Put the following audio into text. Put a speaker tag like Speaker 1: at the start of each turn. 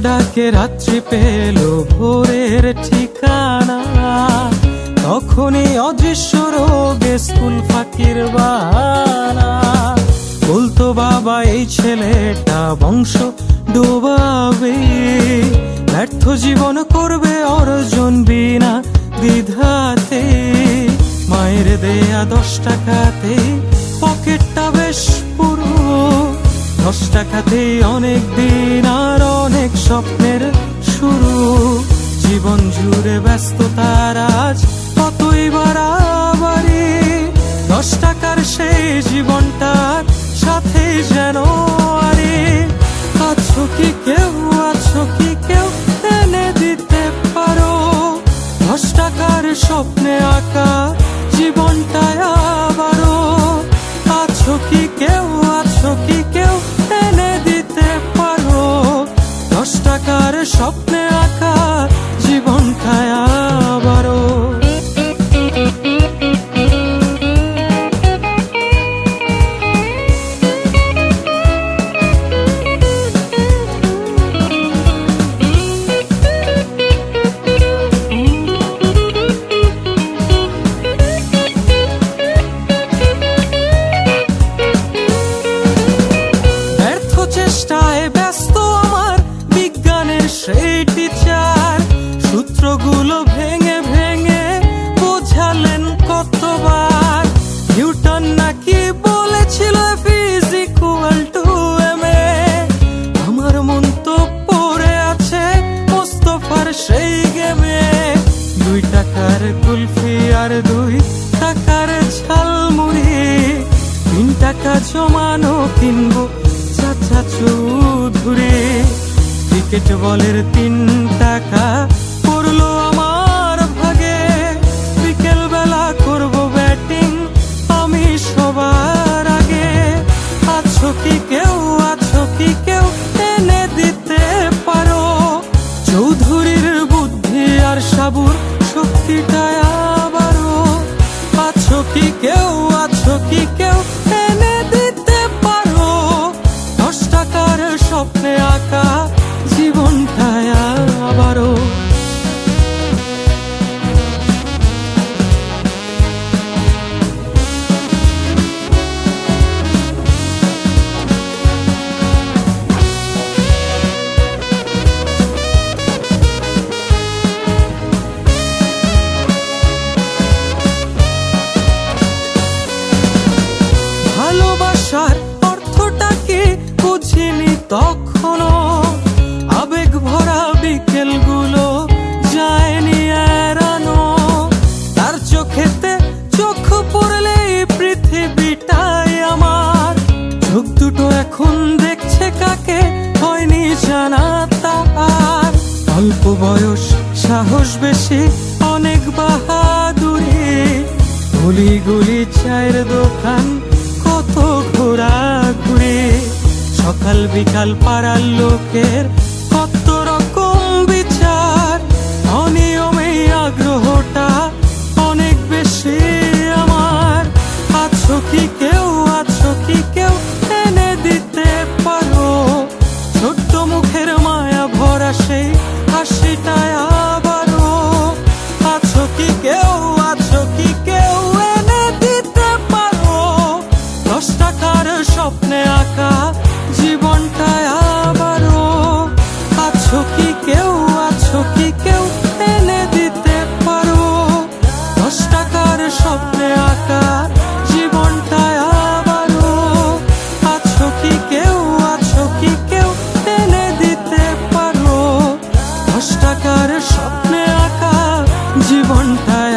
Speaker 1: ডাকে রাত্রি পেল ভোরের ঠিকানা। তখনই অদৃশ্য রোগে স্কুল ফাঁকির বাহানা। বলতো, বাবা, এই ছেলেটা বংশ ডোবাবে। ব্যর্থ জীবন করবে অর্জন বিনা দ্বিধাতে। মায়ের দেয়া দশ টাকাতে পকেটটা বেশ পুরো দশ টাকাতে অনেক দিন আর অনেক স্বপ্নের শুরু। জীবন জুড়ে ব্যস্ততার আজ কতই বাড়াবাড়ি দশ টাকার সেই জীবনটার সাথে যেন আরে। আছো কি কেউ, আছো কি কেউ এনে দিতে পারো? দশ টাকার স্বপ্নে আঁকা স্বপ্নে আঁকা জীবনটায় আবারও। ব্যর্থ চেষ্টায় টাকা জমানো কিনবো। চাচা ধরে ক্রিকেট বলের তিন টাকা। তখনও আবেগ ভরা বিকেলগুলো যায়নি এড়ানো। তার চোখেতে চোখ পড়লে পৃথিবীটাই আমার। চোখ দুটো এখন দেখছে কাকে, হয়নি জানা তার। অল্প বয়স, সাহস বেশি, অনেক বাহাদুরি। গুলি গুলি চায়ের দোকান বিকাল পাড়ার লোকের কত রকম বিচার। অনিয়মে আগ্রহটা অনেক বেশি আমার। আছো কি কেউ, আছো কি কেউ এনে দিতে পারো? ছোট্ট মুখের মায়া ভরা সেই 等待。